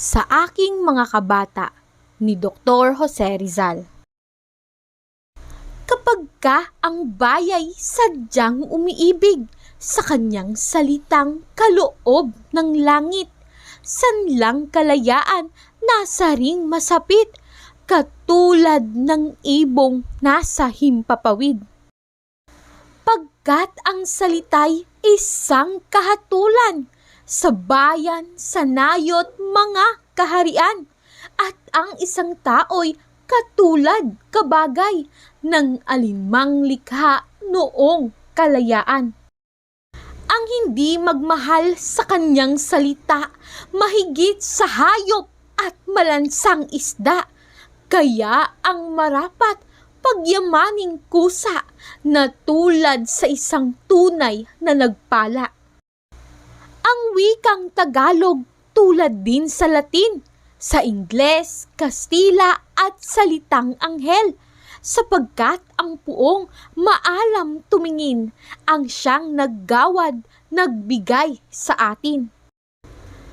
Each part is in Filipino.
sa aking mga kabata ni Dr. Jose Rizal. Kapag ka ang bayay sadyang umiibig sa kanyang salitang kaloob ng langit, sanlang kalayaan nasa ring masapit, katulad ng ibong nasa himpapawid. Pagkat ang salita'y isang kahatulan sa bayan, sa mga kaharian, at ang isang tao'y katulad kabagay ng alinmang likha noong kalayaan. Ang hindi magmahal sa kanyang salita, mahigit sa hayop at malansang isda, kaya ang marapat pagyamaning kusa na tulad sa isang tunay na nagpala. Ang wikang Tagalog tulad din sa Latin, sa Ingles, Kastila at salitang anghel sapagkat ang puong maalam tumingin ang siyang naggawad, nagbigay sa atin.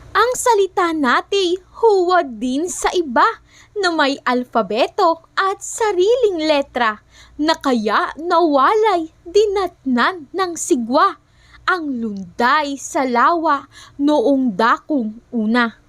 Ang salita natin huwad din sa iba na may alfabeto at sariling letra na kaya nawalay dinatnan ng sigwa ang lunday sa lawa noong dakong una.